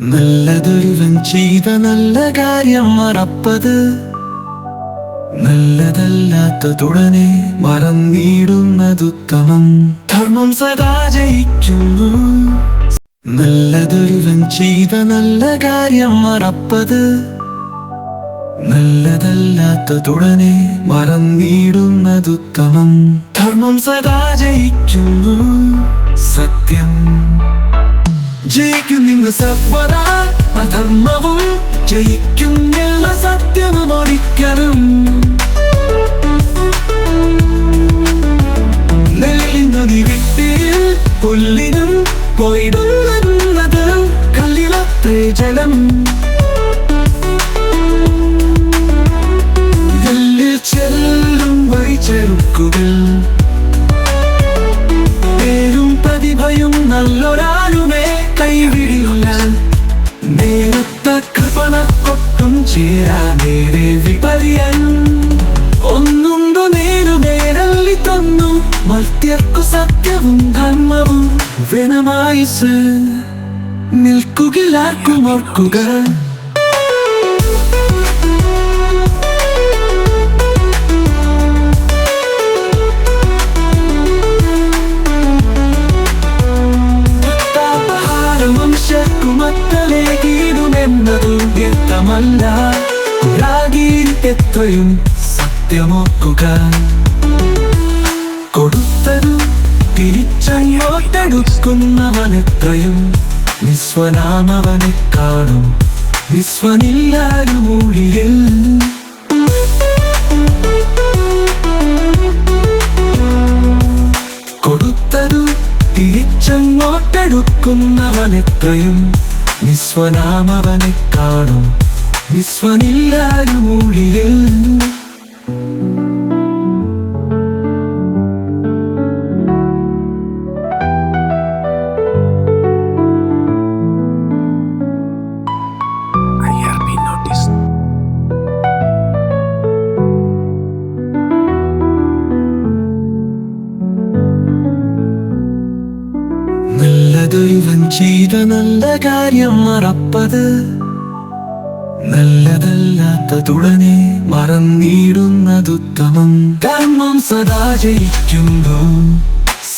നല്ലതൊരുവൻ ചെയ്ത നല്ല കാര്യം മറപ്പത്. നല്ലതല്ലാത്തതുടനെ മറന്നിടുന്നതുത്തമം ധർമ്മം സദാ ജയിക്കുന്നു. നല്ലതൊരുവൻ ചെയ്ത നല്ല കാര്യം മറപ്പത്. നല്ലതല്ലാത്തതുടനെ മറന്നിടുന്നതുത്തമം ധർമ്മം സദാ ജയിക്കുന്നു. സത്യം ജയിക്കുന്നിന്ന് സത്വര അധർമ്മവും ജയിക്കുന്നില്ല സത്യവും ഒരിക്കലും. നെല്ലിന്നു നിവിട്ടിൽ പുല്ലിനും പോയിടുന്നത് കല്ലിലത്തെ ജലം. ചേരാ നേരെ വിപര്യൻ ഒന്നുണ്ടു നേരു നേരല്ലി തന്നു. മർത്യർക്കു സത്യവും ധർമ്മവും വെനമായിസ് നിൽക്കുകിലാർക്കും ഓർക്കുക. ശക്കുമത്തലേകിടുമെന്നതു വ്യക്തമല്ല. കുരാഗീരി എത്രയും സത്യമോക്കുക കൊടുത്തതും തിരിച്ചങ്ങോട്ടെടുക്കുന്നവനെത്രയും വിശ്വനാമവനെ കാണും. നിസ്വനില്ലാരുമൂഴിയിൽ കൊടുത്തതു തിരിച്ചങ്ങോട്ടെടുക്കുന്നവനെത്രയും വിശ്വനാമവനെ കാണും. I have been noticed. ചെയ്ത നല്ല കാര്യം മറപ്പത് നല്ലതല്ലാത്തതുടനെ മറന്നിടുന്നതുത്തമം കർമ്മം സദാ ജയിക്കുന്നു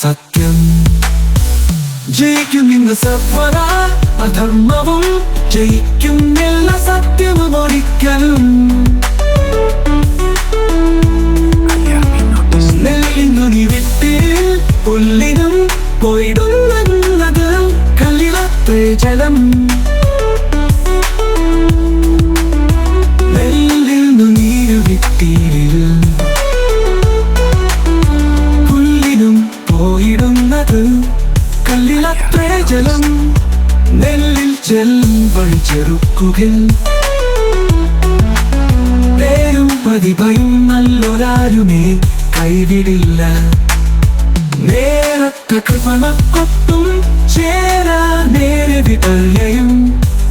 സത്യം. ജയിക്കുന്നിന്ന് സത്വര അധർമ്മവും ജയിക്കുന്നില്ല സത്യവും ഒരിക്കലും. നെല്ലിന്നു വിട്ടിൽ പുല്ലിനും പോയിടുന്നത് കല്ലിലത്തെ ജലം. പോയിടുന്നത് കല്ലിലത്തെ ജലം നെല്ലിൽ ചെൽവൾ ചെറുക്കുകിൽ. പേരും പ്രതിഭയും നല്ലൊരാരുമേ കൈവിടില്ല. നേരത്തെ കൃപണക്കൊത്തും ചേരാ നേരെ വിതയും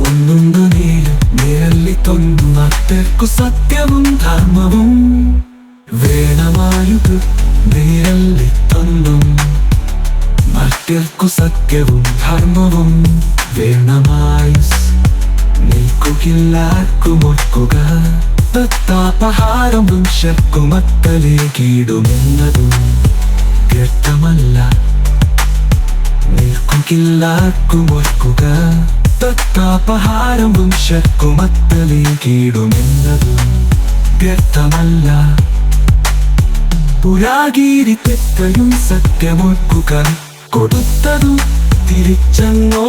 ഒന്നുണ്ടു നേര് നേരല്ലി തൊന്നു മറ്റർക്കു സത്യവും ധർമ്മവും. വേണമായുക മറ്റർക്കു സത്യവും ധർമ്മവും വേണമായി നിൽക്കുകില്ലാർക്കും ഓർക്കുക. തത്താപഹാരം വംശക്കുമത്തലേക്കിടുമെന്നതും വ്യക്തമല്ല നിൽക്കുകില്ലാർക്കും ഓർക്കുക. തത്താപഹാരം വംശക്കുമത്തലേക്കിടുമെന്നതും വ്യക്തമല്ല പുരാഗീരി തെറ്റയും സത്യമോർക്കുക. കൊടുത്തതു തിരിച്ചങ്ങോ